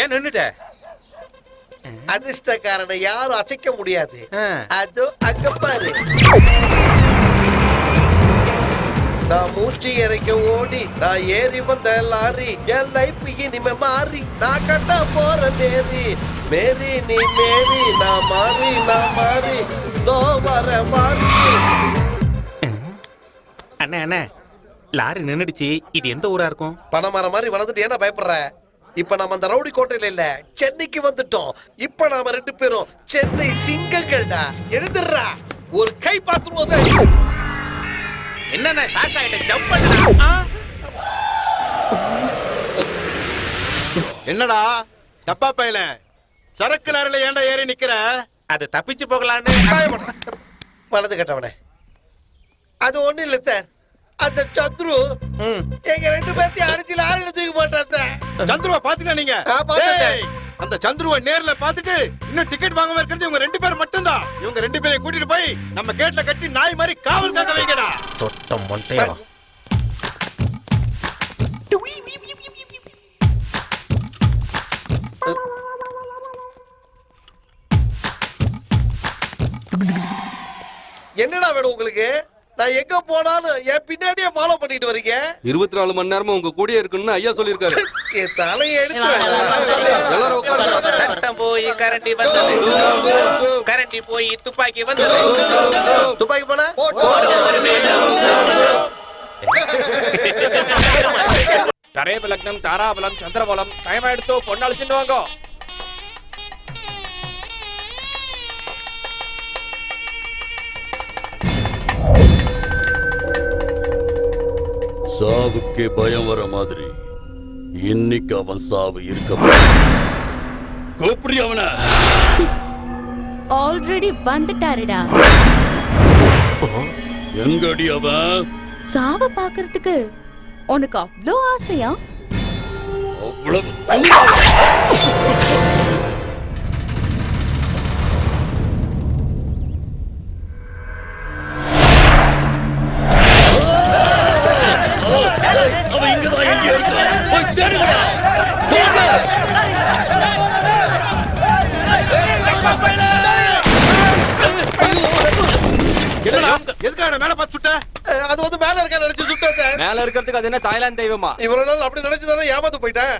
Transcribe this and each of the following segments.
ஏன் நின்னுட்ட? அதிர்ஷ்டக்காரனை யாரும் அசைக்க முடியாது. அதோ அங்க பாரு. நான் மூச்சு இறைக்க ஓடி நான் ஏறி வந்த லாரி என் லைஃப் இனிமே மாறி நான் கட்ட போற மேரி. மேரி நீ மேரி நான் மாறி நான் மாறி தோ வர மாறி. அண்ணே அண்ணே லாரி நின்னுடுச்சு. இது எந்த ஊரா இருக்கும்? பணமரம் மாதிரி வளர்ந்துட்டு ஏன்னா பயப்படுற? இப்ப நாம அந்த ரவுடி கோட்டையில இல்ல சென்னைக்கு வந்துட்டோம். இப்ப நாம ரெண்டு பேரும் சென்னை சிங்கங்கள்டா. எழுந்துடுறா. ஒரு கை பாத்துருவோம் என்னண்ணே ஷாக் ஆயிட்ட ஜம்ப் பண்ணுடா. என்னடா? டப்பா பையல சரக்கு லாரில ஏன்டா ஏறி நிக்கிற? அது தப்பிச்சு போகலான்னு. வலது கட்டவனே. அது ஒண்ணு இல்ல சார். அந்த சத்ரு. எங்க ரெண்டு பேர்த்தையும் அடிச்சு லாரியில தூக்கி போட்டான் சார். சந்துருவ பாத்தீங்களா நீங்க. டேய், அந்த சந்துருவ நேர்ல பாத்துட்டு இன்னும் டிக்கெட் வாங்காம இருக்கிறது இவங்க ரெண்டு பேர் மட்டும்தான். இவங்க ரெண்டு பேரையும் கூட்டிட்டு போய் நம்ம கேட்ல கட்டி நாய் மாதிரி காவல் காக்க வைக்கடா. சொட்டம் மொட்டையா என்னடா வேணும் உங்களுக்கு? நான் எங்க போனாலும் என் பின்னாடியே ஃபாலோ பண்ணிட்டு வரீங்க? இருபத்தி நாலு மணி நேரமும் உங்க கூட இருக்குன்னு ஐயா சொல்லியிருக்காரு. என் தலையை எல்லாரும் உட்காருங்க. ரத்தம் போய் கரண்டி வந்து கரண்டி போய் துப்பாக்கி வந்து துப்பாக்கி போனா? தரேபலக்னம் தாராபலம் சந்திரபலம் டைம் எடுத்து பொண்ணு அழிச்சுட்டு வாங்க. சாவுக்கே பயம் வர மாதிரி. இன்னைக்கு அவன் சாவு இருக்க கூப்பிடி அவன. ஆல்ரெடி வந்துட்டாருடா. எங்கடி அவன்? சாவ பாக்குறதுக்கு உனக்கு அவ்ளோ ஆசையா? அவ்வளவு. மேல பார்த்து சுட்ட. அது வந்து மேல இருக்க நினைச்சு சுட்டேன் சார் மேல இருக்கிறதுக்கு அது என்ன தாய்லாந்து தெய்வமா? இவ்வளவு நாள் அப்படி நினைச்சுதானே ஏமாந்து போயிட்டேன்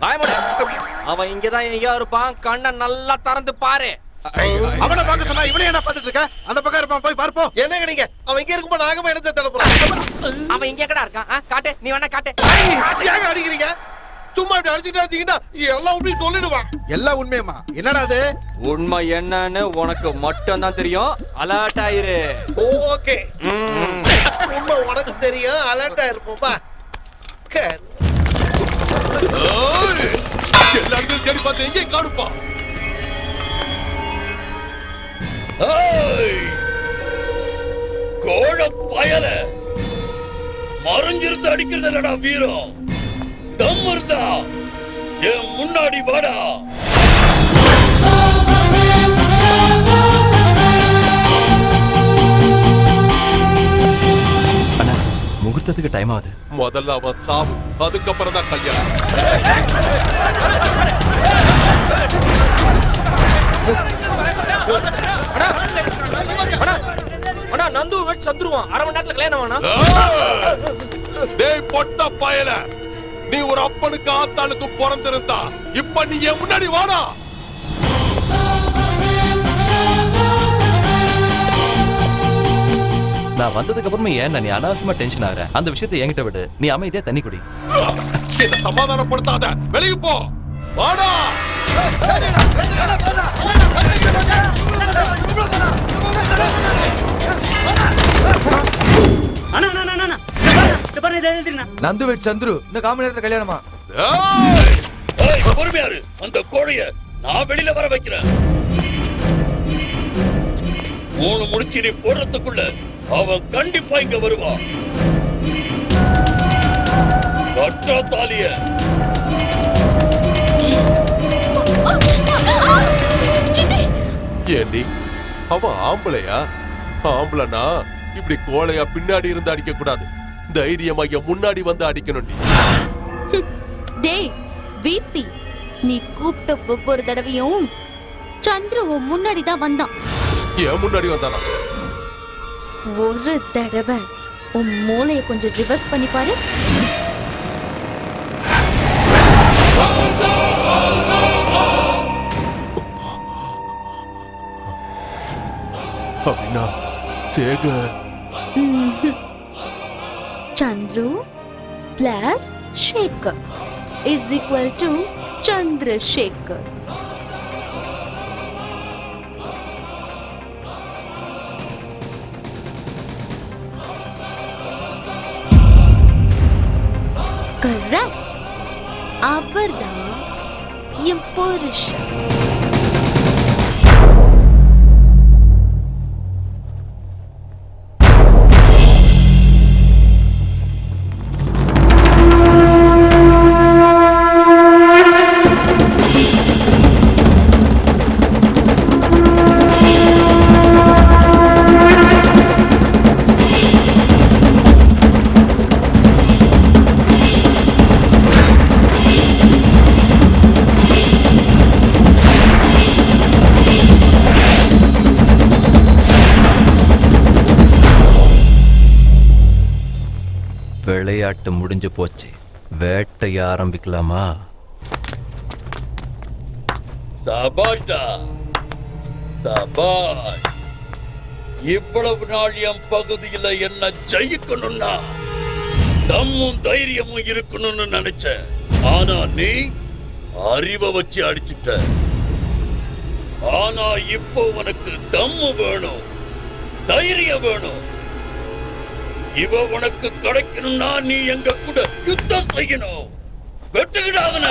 அவன் இங்கதான் எங்கேயோ இருப்பான் கண்ணை நல்லா திறந்து பாரு. அவனை பார்க்க சொன்னா இவனே என்ன பார்த்துட்டு இருக்க? அந்த பக்கம் இருப்பான் போய் பார்ப்போம் என்னங்க நீங்க? அவன் இங்க இருக்கும்போது நாகமா போறான்? அவன் இங்க கடா இருக்கான் காட்டு. நீ வேணா காட்டு. சும்மா இப்படி அடிச்சுட்டு இருந்தீங்கன்னா எல்லாம் இப்படி சொல்லிடுவான். எல்லாம் உண்மையமா என்னடா அது? உண்மை என்னன்னு உனக்கு மட்டும் தான் தெரியும். அலர்ட் ஆயிரு. ஓகே. உண்மை உனக்கு தெரியும். அலர்ட்டா இருப்போம் பா க- எல்லாத்தையும் தேடி பார்த்து எங்கே காணுப்பா. கோழ பயல மறைஞ்சிருந்து அடிக்கிறது இல்லடா வீரம்? தம் இருந்தா என் முன்னாடி வாடா. முகூர்த்தத்துக்கு டைம் ஆகுது. முதல்ல அவன் சாவு அதுக்கப்புறம் தான் கல்யாணம். அண்ணா நந்து சந்துருவான். அரை மணி நேரத்துல கல்யாணம் வேணா டேய் பொட்ட பயல. நீ ஒரு அப்பனுக்கு ஆத்தாளுக்கு பிறந்திருந்தா இப்ப நீ என் முன்னாடி வாடா. நான் வந்ததுக்கு அப்புறமா ஏன் நீ அனாவசியமா டென்ஷன் ஆகுற? அந்த விஷயத்தை என்கிட்ட விடு. நீ அமைதியா தண்ணி குடி. சமாதானப்படுத்தாத. வெளியே போ. வாடா. நந்துவேட் சந்துரு இந்த காம நேரத்துல கல்யாணமா? ஏய்! ஏய், பொறுமையாரு அந்த கோழைய நான் வெளியில வர வைக்கிறேன். மூணு முடிச்சு நீ போடுறதுக்குள்ள அவன் கண்டிப்பா இங்க வருவான். கட்டா தாலிய. ஏண்டி? அவன் ஆம்பளையா? ஆம்பளைனா இப்படி கோழையா பின்னாடி இருந்து அடிக்க கூடாது தைரியமா இங்க முன்னாடி வந்து அடிக்கணும் நீ. டேய் விபி நீ கூப்பிட்ட ஒவ்வொரு தடவையும் சந்துரு உன் முன்னாடி தான் வந்தான். ஏன் முன்னாடி வந்தானா? ஒரு தடவை உன் மூளைய கொஞ்சம் ரிவர்ஸ் பண்ணி பாரு. அப்படின்னா Sekar. Chandra plus Shekhar is equal to Chandrashekhar correct आपर दा ये पुरुष விளையாட்டு முடிஞ்சு போச்சு. வேட்டைய ஆரம்பிக்கலாமா? சபாட்டா சபாய் இவ்வளவு நாள் என் பகுதியில என்ன ஜெயிக்கணும்னா தம்மும் தைரியமும் இருக்கணும்னு நினைச்சேன். ஆனா நீ அறிவை வச்சு அடிச்சிட்ட. ஆனா இப்போ உனக்கு தம்மு வேணும் தைரியம் வேணும். இவ உனக்கு கிடைக்கணும்னா நீ எங்க கூட யுத்தம் செய்யணும். வெட்டுக்கிடாதன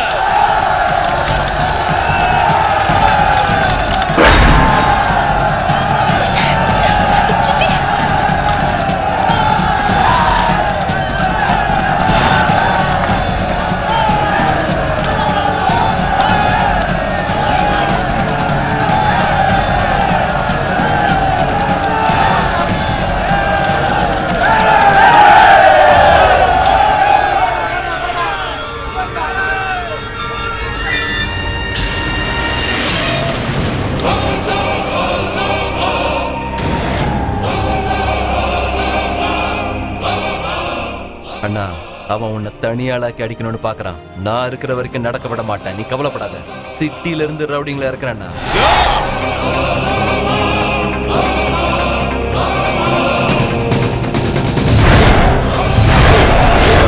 உன்னை தனியாளாக்கி அடிக்கணும்னு பாக்குறான். நான் இருக்கிற வரைக்கும் நடக்க விட மாட்டேன். நீ கவலைப்படாத. சிட்டில இருந்து ரவுடிங்ல இருக்கிறேன்னா.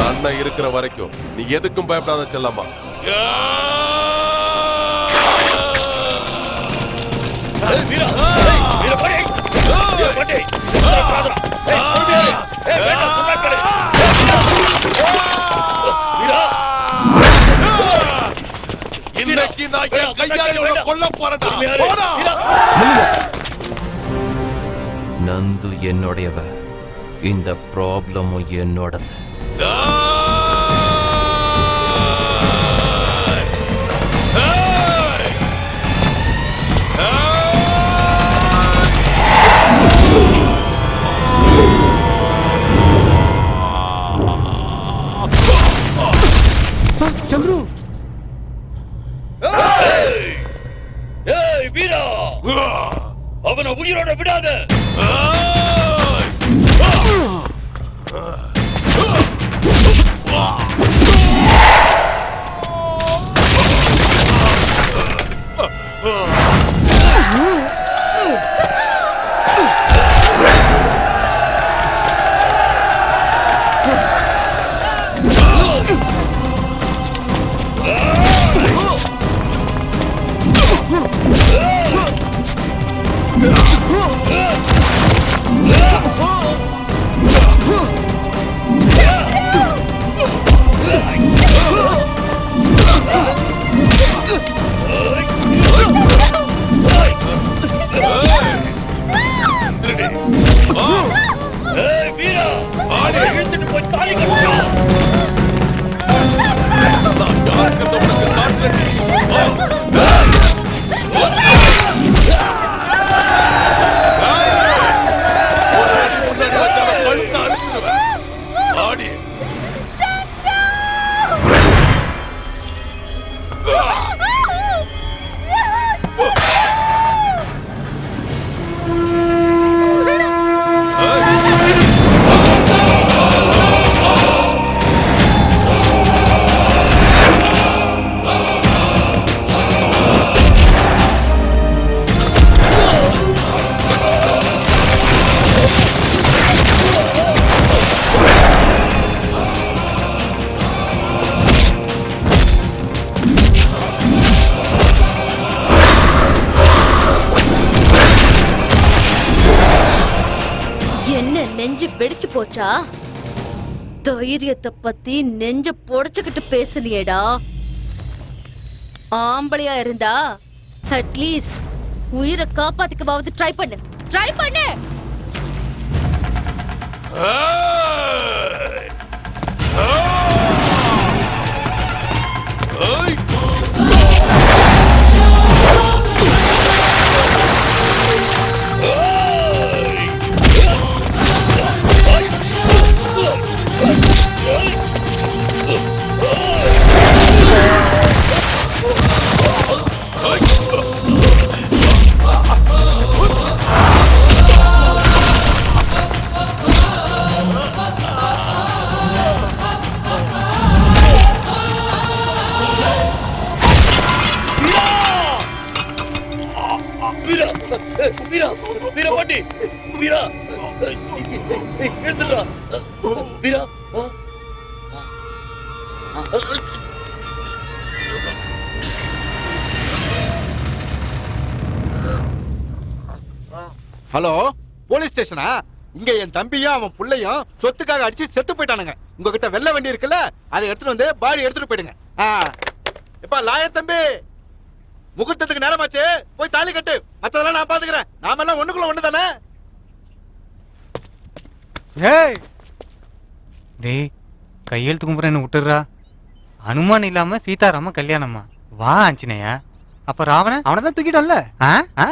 அண்ணன் இருக்கிற வரைக்கும் நீ எதுக்கும் பயப்படாத செல்லம்மா. இன்னைக்கு கையால கொல்ல போறேன்டா. போடா. நந்து என்னுடையவ இந்த ப்ராப்ளமும் என்னோடது. Oh. போச்சா? தைரியத்தை பத்தி நெஞ்ச புடைச்சுக்கிட்டு பேசுனியேடா. ஆம்பளையா இருந்தா அட்லீஸ்ட் உயிரை காப்பாத்திக்கவாவது ட்ரை பண்ணு. ட்ரை பண்ணு! வீரா. வீரா எழுந்துடா வீரா. ஹலோ போலீஸ் ஸ்டேஷனா? இங்க என் தம்பியும் அவன் பிள்ளையும் சொத்துக்காக அடிச்சு செத்து போயிட்டானுங்க. உங்ககிட்ட வெள்ள வண்டி இருக்குல்ல அதை எடுத்துட்டு வந்து பாடி எடுத்துட்டு போயிடுங்க. ஆ. எப்பா லாயர் தம்பி! முகூர்த்தத்துக்கு நேரமாச்சு. போய் தாலி கட்டு. மத்ததெல்லாம் நான் பாத்துக்கிறேன். நாமெல்லாம் ஒண்ணுக்குள்ள ஒண்ணு தானே? ஏய்! டேய் கையெழுத்து கும்புறேன்னு விட்டுடுறா. அனுமான் இல்லாம சீதாராம கல்யாணமா? வா ஆஞ்சநேயா. அப்ப ராவணன்? அவனை தான் தூக்கிட்டோம்ல ஆ? ஆ.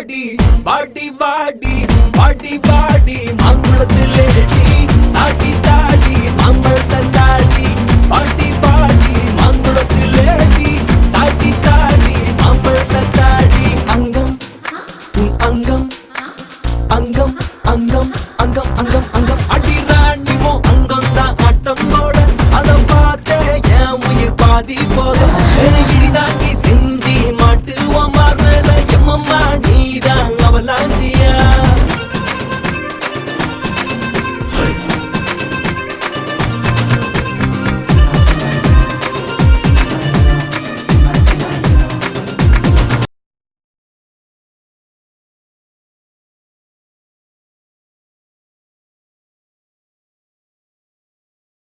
வாடி வாடி வாடி வாடி வாடி மாங்குளத்திலே டீ தாடி தாடி மாம்பழத்தை தாடி வாடி வாடி மாங்குளத்திலே டீ தாடி தாடி மாம்பழத்தை தாடி அங்கம் உன் அங்கம் அங்கம் அங்கம் அங்கம் அடி ராணிமோ அங்கம் தான் ஆட்டம் போட. அதை பார்த்தே என் உயிர் பாதி போத.